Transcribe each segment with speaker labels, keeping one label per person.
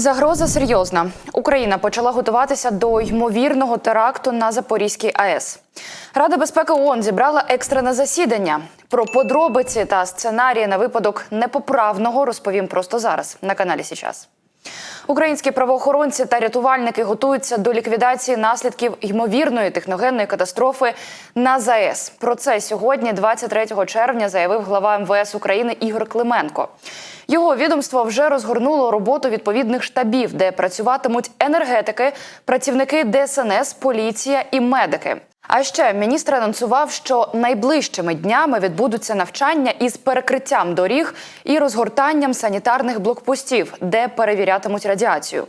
Speaker 1: Загроза серйозна. Україна почала готуватися до ймовірного теракту на Запорізькій АЕС. Рада безпеки ООН зібрала екстрене засідання. Про подробиці та сценарії на випадок непоправного розповім просто зараз на каналі Січас. Українські правоохоронці та рятувальники готуються до ліквідації наслідків ймовірної техногенної катастрофи на ЗАЕС. Про це сьогодні, 23 червня, заявив глава МВС України Ігор Клименко. Його відомство вже розгорнуло роботу відповідних штабів, де працюватимуть енергетики, працівники ДСНС, поліція і медики. А ще міністр анонсував, що найближчими днями відбудуться навчання із перекриттям доріг і розгортанням санітарних блокпостів, де перевірятимуть радіацію.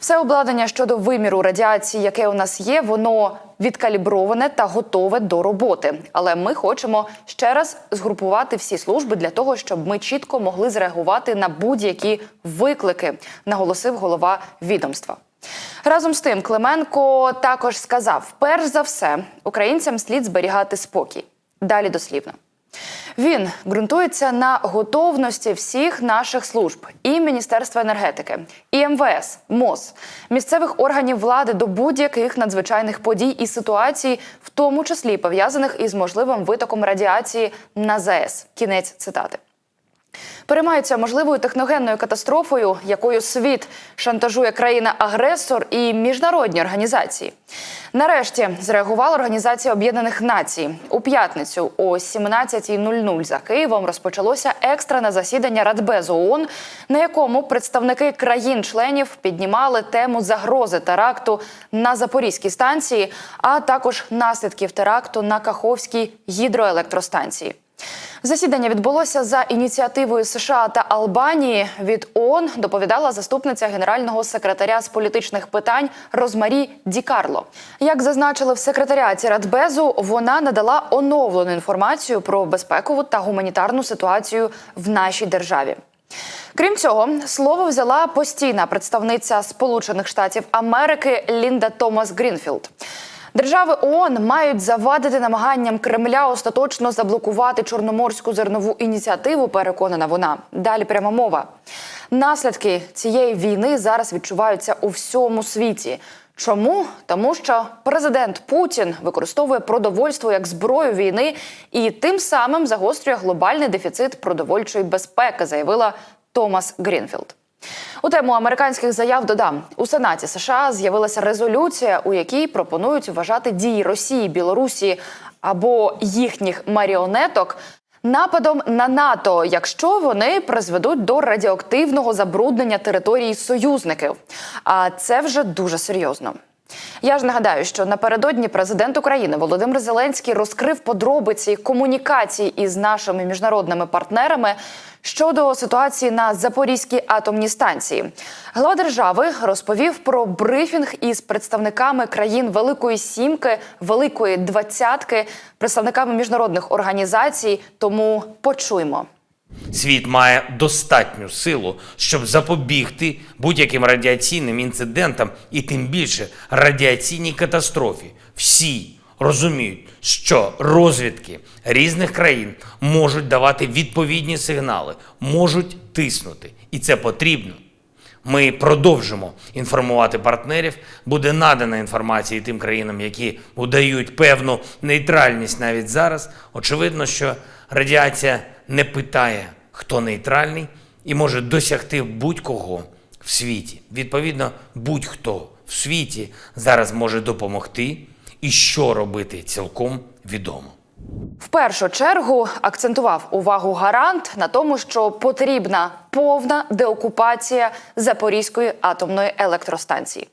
Speaker 1: Все обладнання щодо виміру радіації, яке у нас є, воно відкаліброване та готове до роботи. Але ми хочемо ще раз згрупувати всі служби для того, щоб ми чітко могли зреагувати на будь-які виклики, наголосив голова відомства. Разом з тим, Клименко також сказав: перш за все, українцям слід зберігати спокій. Далі дослівно. Він ґрунтується на готовності всіх наших служб і Міністерства енергетики, і МВС, МОЗ, місцевих органів влади до будь-яких надзвичайних подій і ситуацій, в тому числі пов'язаних із можливим витоком радіації на ЗАЕС. Кінець цитати. Переймаються можливою техногенною катастрофою, якою світ шантажує країна-агресор і міжнародні організації. Нарешті зреагувала Організація Об'єднаних Націй у п'ятницю о 17.00 за Києвом розпочалося екстрене засідання Радбезу ООН, на якому представники країн-членів піднімали тему загрози теракту на Запорізькій станції, а також наслідків теракту на Каховській гідроелектростанції. Засідання відбулося за ініціативою США та Албанії. Від ООН доповідала заступниця генерального секретаря з політичних питань Розмарі Ді Карло. Як зазначили в секретаріаті Радбезу, вона надала оновлену інформацію про безпекову та гуманітарну ситуацію в нашій державі. Крім цього, слово взяла постійна представниця Сполучених Штатів Америки Лінда Томас Грінфілд. Держави ООН мають завадити намаганням Кремля остаточно заблокувати чорноморську зернову ініціативу. Переконана вона. Далі пряма мова. Наслідки цієї війни зараз відчуваються у всьому світі. Чому? Тому що президент Путін використовує продовольство як зброю війни і тим самим загострює глобальний дефіцит продовольчої безпеки, заявила Томас Грінфілд. У тему американських заяв додам у Сенаті США з'явилася резолюція, у якій пропонують вважати дії Росії, Білорусі або їхніх маріонеток нападом на НАТО, якщо вони призведуть до радіоактивного забруднення території союзників. А це вже дуже серйозно. Я ж нагадаю, що напередодні президент України Володимир Зеленський розкрив подробиці комунікації із нашими міжнародними партнерами щодо ситуації на Запорізькій атомній станції. Глава держави розповів про брифінг із представниками країн Великої Сімки, Великої Двадцятки, представниками міжнародних організацій. Тому почуймо.
Speaker 2: Світ має достатню силу, щоб запобігти будь-яким радіаційним інцидентам і тим більше радіаційній катастрофі. Всі розуміють, що розвідки різних країн можуть давати відповідні сигнали, можуть тиснути, і це потрібно. Ми продовжимо інформувати партнерів. Буде надана інформація тим країнам, які удають певну нейтральність навіть зараз. Очевидно, що радіація не питає, хто нейтральний, і може досягти будь-кого в світі. Відповідно, будь-хто в світі зараз може допомогти, і що робити цілком відомо.
Speaker 1: В першу чергу акцентував увагу гарант на тому, що потрібна повна деокупація Запорізької атомної електростанції.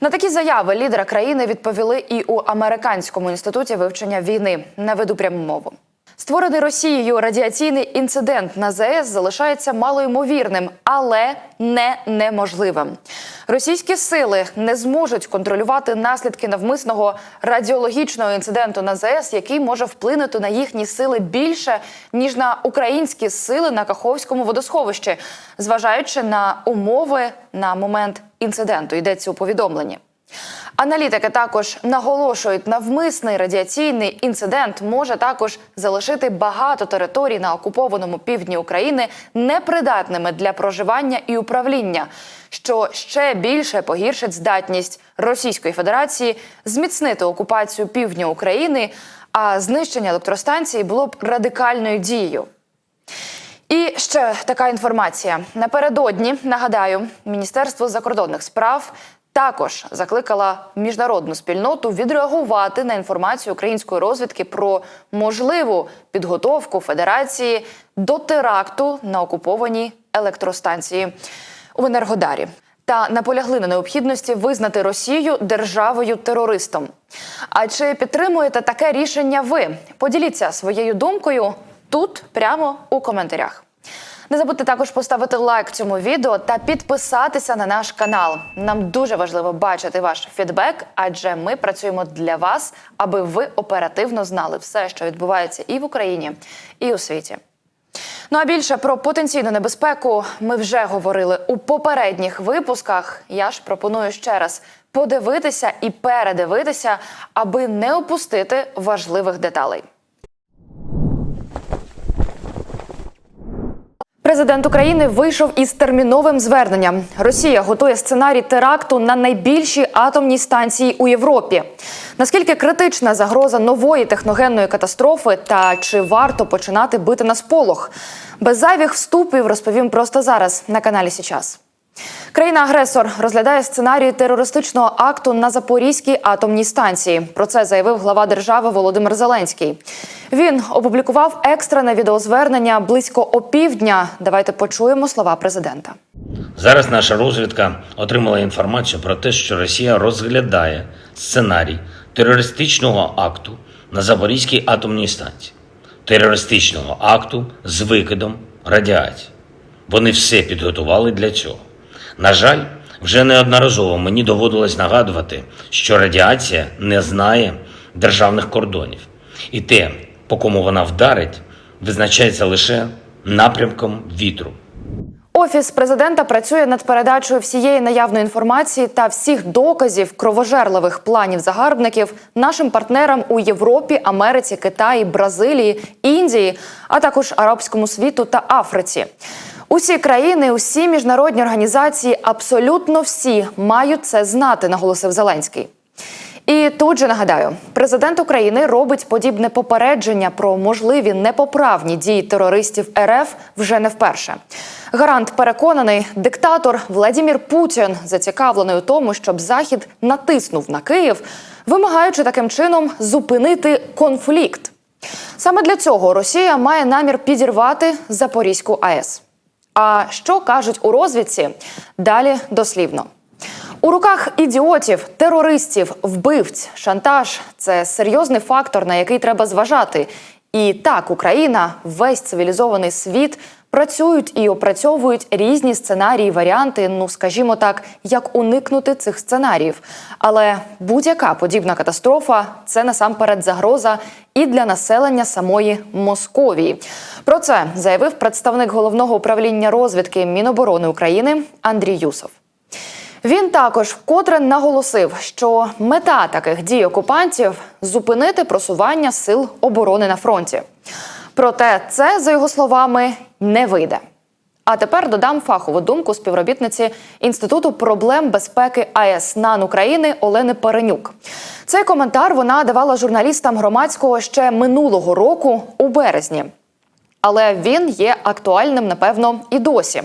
Speaker 1: На такі заяви лідера країни відповіли і у американському інституті вивчення війни. Наведу пряму мову. Створений Росією радіаційний інцидент на ЗАЕС залишається малоймовірним, але не неможливим. Російські сили не зможуть контролювати наслідки навмисного радіологічного інциденту на ЗАЕС, який може вплинути на їхні сили більше ніж на українські сили на Каховському водосховищі, зважаючи на умови на момент інциденту. Йдеться у повідомленні. Аналітики також наголошують, навмисний радіаційний інцидент може також залишити багато територій на окупованому півдні України непридатними для проживання і управління, що ще більше погіршить здатність Російської Федерації зміцнити окупацію півдня України. А знищення електростанції було б радикальною дією. І ще така інформація. Напередодні нагадаю, Міністерство закордонних справ також закликала міжнародну спільноту відреагувати на інформацію української розвідки про можливу підготовку Федерації до теракту на окупованій електростанції у Енергодарі. Та наполягли на необхідності визнати Росію державою терористом. А чи підтримуєте таке рішення ви? Поділіться своєю думкою тут, прямо у коментарях. Не забудьте також поставити лайк цьому відео та підписатися на наш канал. Нам дуже важливо бачити ваш фідбек, адже ми працюємо для вас, аби ви оперативно знали все, що відбувається і в Україні, і у світі. Ну а більше про потенційну небезпеку ми вже говорили у попередніх випусках. Я ж пропоную ще раз подивитися і передивитися, аби не опустити важливих деталей. Президент України вийшов із терміновим зверненням. Росія готує сценарій теракту на найбільшій атомній станції у Європі. Наскільки критична загроза нової техногенної катастрофи та чи варто починати бити на сполох? Без зайвих вступів розповім просто зараз на каналі Січас. Країна-агресор розглядає сценарій терористичного акту на Запорізькій атомній станції. Про це заявив глава держави Володимир Зеленський. Він опублікував екстрене відеозвернення близько опівдня. Давайте почуємо слова президента.
Speaker 3: Зараз наша розвідка отримала інформацію про те, що Росія розглядає сценарій терористичного акту на Запорізькій атомній станції, терористичного акту з викидом радіації. Вони все підготували для цього. На жаль, вже неодноразово мені доводилось нагадувати, що радіація не знає державних кордонів, і те, по кому вона вдарить, визначається лише напрямком вітру.
Speaker 1: Офіс президента працює над передачею всієї наявної інформації та всіх доказів кровожерливих планів загарбників нашим партнерам у Європі, Америці, Китаї, Бразилії, Індії, а також арабському світу та Африці. Усі країни, усі міжнародні організації, абсолютно всі мають це знати, наголосив Зеленський. І тут же нагадаю, президент України робить подібне попередження про можливі непоправні дії терористів РФ вже не вперше. Гарант переконаний, диктатор Владімір Путін зацікавлений у тому, щоб Захід натиснув на Київ, вимагаючи таким чином зупинити конфлікт. Саме для цього Росія має намір підірвати Запорізьку АЕС. А що кажуть у розвідці? Далі дослівно. У руках ідіотів, терористів, вбивць, шантаж це серйозний фактор, на який треба зважати. І так, Україна, весь цивілізований світ працюють і опрацьовують різні сценарії, варіанти. Ну скажімо так, як уникнути цих сценаріїв. Але будь-яка подібна катастрофа це насамперед загроза і для населення самої Московії. Про це заявив представник головного управління розвідки Міноборони України Андрій Юсов. Він також вкотре наголосив, що мета таких дій окупантів зупинити просування сил оборони на фронті. Проте це, за його словами, не вийде. А тепер додам фахову думку співробітниці Інституту проблем безпеки АЕС НАН України Олени Паренюк. Цей коментар вона давала журналістам громадського ще минулого року у березні. Але він є актуальним, напевно, і досі.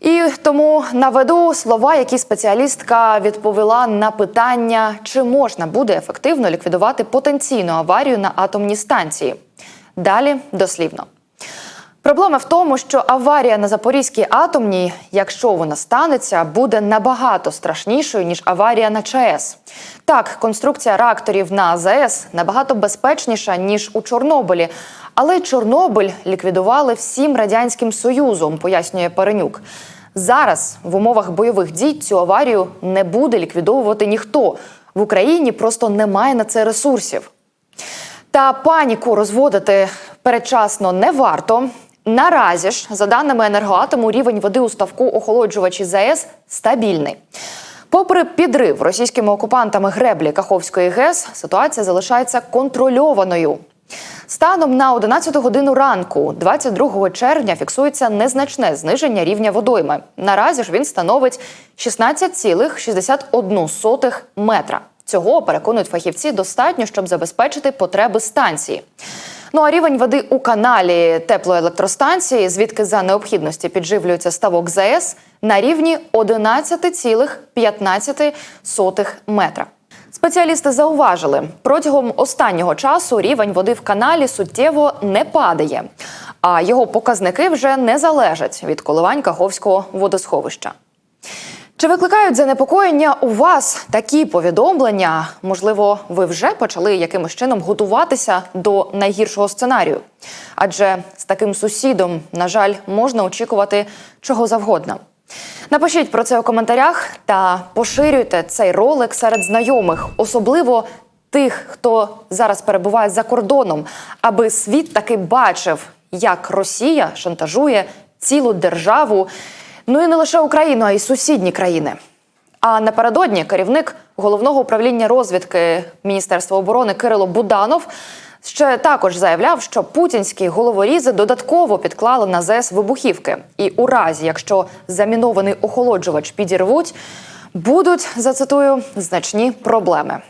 Speaker 1: І тому наведу слова, які спеціалістка відповіла на питання, чи можна буде ефективно ліквідувати потенційну аварію на атомній станції. Далі дослівно. Проблема в тому, що аварія на Запорізькій атомній, якщо вона станеться, буде набагато страшнішою ніж аварія на ЧАЕС. Так, конструкція реакторів на АЗС набагато безпечніша ніж у Чорнобилі. Але Чорнобиль ліквідували всім радянським союзом, пояснює Паренюк. Зараз в умовах бойових дій цю аварію не буде ліквідовувати ніхто. В Україні просто немає на це ресурсів. Та паніку розводити передчасно не варто. Наразі ж, за даними енергоатому, рівень води у ставку охолоджувачі ЗАЕС стабільний. Попри підрив російськими окупантами греблі Каховської ГЕС, ситуація залишається контрольованою. Станом на 11 годину ранку, 22 червня, фіксується незначне зниження рівня водойми. Наразі ж він становить 16,61 метра. Цього переконують фахівці достатньо, щоб забезпечити потреби станції. Ну а рівень води у каналі теплоелектростанції, звідки за необхідності підживлюється ставок ЗАЕС, на рівні 11,15 метра. Спеціалісти зауважили, протягом останнього часу рівень води в каналі суттєво не падає, а його показники вже не залежать від коливань Каховського водосховища. Чи викликають занепокоєння у вас такі повідомлення? Можливо, ви вже почали якимось чином готуватися до найгіршого сценарію? Адже з таким сусідом, на жаль, можна очікувати чого завгодно. Напишіть про це у коментарях та поширюйте цей ролик серед знайомих, особливо тих, хто зараз перебуває за кордоном, аби світ таки бачив, як Росія шантажує цілу державу. Ну і не лише Україну, а й сусідні країни. А напередодні керівник головного управління розвідки Міністерства оборони Кирило Буданов ще також заявляв, що путінські головорізи додатково підклали на ЗС вибухівки. І у разі, якщо замінований охолоджувач підірвуть, будуть зацитую значні проблеми.